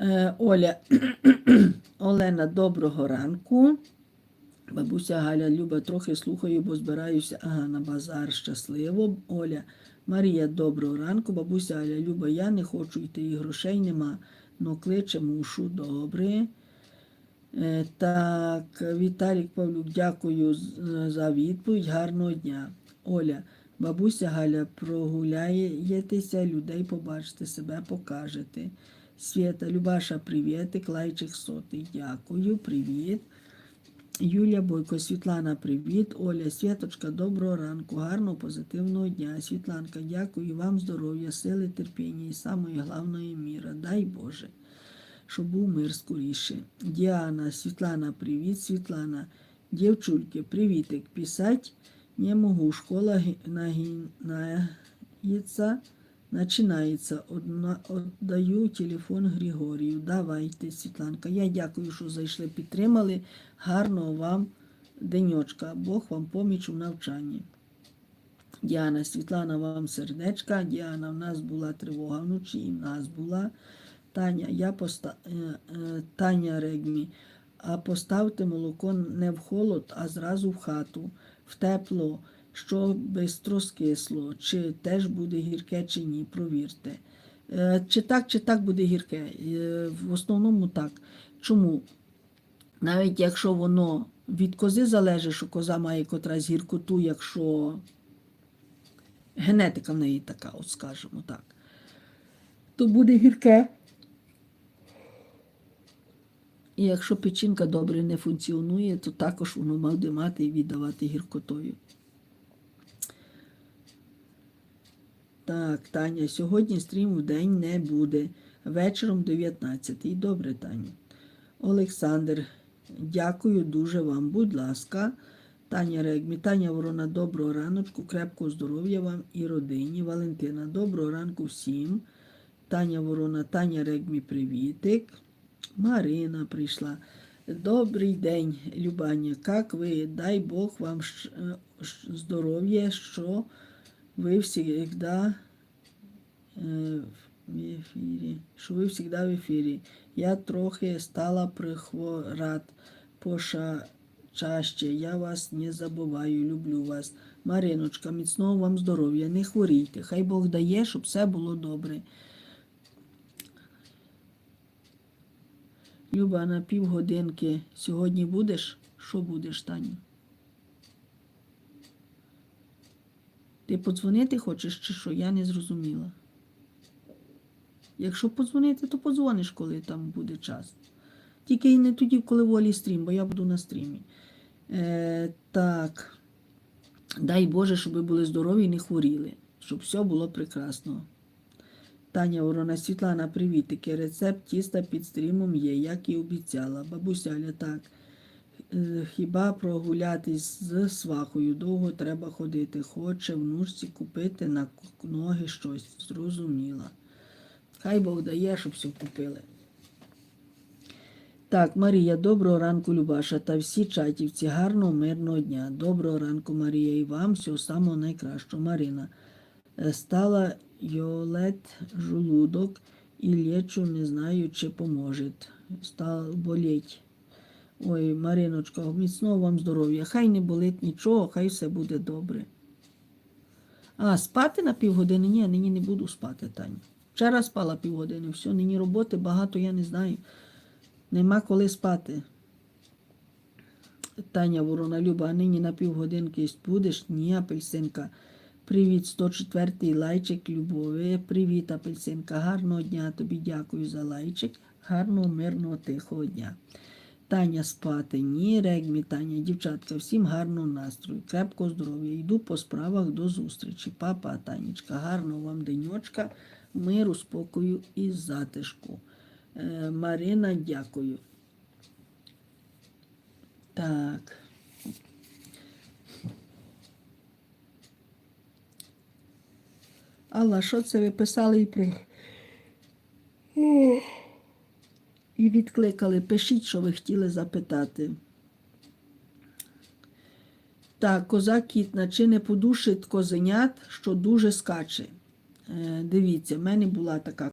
Е, Оля, Олена, доброго ранку. Бабуся Галя Люба, трохи слухаю, бо збираюся ага, на базар щасливо. Оля, Марія, доброго ранку. Бабуся Галя Люба, я не хочу йти, і грошей нема, но кличе мушу, добре. Е, Так, Віталік Павлюк, дякую за відповідь. Гарного дня. Оля, бабуся Галя, прогуляєтеся, людей побачите, себе покажете. Свята, Любаша, привітик, лайчик сотий. Дякую, привіт. Юлія Бойко, Світлана, привіт. Оля, Святочка, доброго ранку, гарного, позитивного дня. Світланка, дякую вам здоров'я, сили, терпіння і самої головної міра. Дай Боже, щоб був мир скоріше. Діана, Світлана, привіт, Світлана. Дівчульки, привітик. Писать не можу. Школа ги- нагинається, починається. Одна, отдаю телефон Григорію. Давайте, Світланка. Я дякую, що зайшли, підтримали. Гарного вам денечка. Бог вам поміч у навчанні. Діана, Світлана, вам сердечка. Діана, в нас була тривога вночі, і в нас була. Таня, я поста... е, е, Таня Регмі, а поставте молоко не в холод, а зразу в хату, в тепло, що бистро скисло, чи теж буде гірке, чи ні, провірте. Е, Чи так, чи так буде гірке? Е, В основному так. Чому? Навіть якщо воно від кози залежить, що коза має котрась гіркоту, якщо генетика в неї така, от скажімо так, то буде гірке. І якщо печінка добре не функціонує, то також воно буде мати і віддавати гіркотою. Так, Таня, сьогодні стрім в день не буде. Вечором 19. Добре, Таня. Олександр, дякую дуже вам. Будь ласка. Таня Регмі, Таня Ворона, доброго раночку, крепкого здоров'я вам і родині. Валентина, доброго ранку всім. Таня Ворона, Таня Регмі, привітик. Марина прийшла. Добрий день, Любаня. Як ви? Дай Бог вам здоров'я, що ви завжди в ефірі. Що ви завжди в ефірі. Я трохи стала прихворат поша чаще. Я вас не забуваю, люблю вас. Мариночка, міцного вам здоров'я, не хворійте. Хай Бог дає, щоб все було добре. Люба, на півгодинки сьогодні будеш? Що будеш, Таню? Ти подзвонити хочеш чи що? Я не зрозуміла. Якщо подзвонити, то подзвониш, коли там буде час. Тільки і не тоді, коли волі стрім, бо я буду на стрімі. Е, так. Дай Боже, щоб ви були здорові і не хворіли, щоб все було прекрасно. Таня Ворона Світлана, привітики. Рецепт тіста під стрімом є, як і обіцяла. Бабуся так. Е, Хіба прогулятись з свахою довго треба ходити. Хоче внучці купити на ноги щось. Зрозуміла. Хай Бог дає, щоб все купили. Так, Марія, доброго ранку, Любаша, та всі чатівці. Гарного, мирного дня. Доброго ранку, Марія, і вам всього самого найкращого. Марина. Е, Стала Йолет жолудок і лечу, не знаю, чи поможе. Стала болеть. Ой, Мариночка, міцного вам здоров'я. Хай не болить нічого, хай все буде добре. А, спати на півгодини? Ні, нині не буду спати, Таня. Вчора спала півгодини, все, нині роботи багато, я не знаю. Нема коли спати. Таня Ворона Люба, а нині на півгодинки будеш? Ні, апельсинка. Привіт, 104-й лайчик Любові. Привіт, апельсинка. Гарного дня. Тобі дякую за лайчик. Гарного, мирного, тихого дня. Таня спати. Ні, Регмі, Таня, дівчатка, всім гарного настрою, крепкого здоров'я. Йду по справах до зустрічі. Папа, Танечка, гарного вам денечка, миру, спокою і затишку. Е, Марина, дякую. Так. Алла, що це ви писали і при... І відкликали. Пишіть, що ви хотіли запитати. Так, коза кітна, чи не подушить козенят, що дуже скаче? Е, дивіться, в мене була така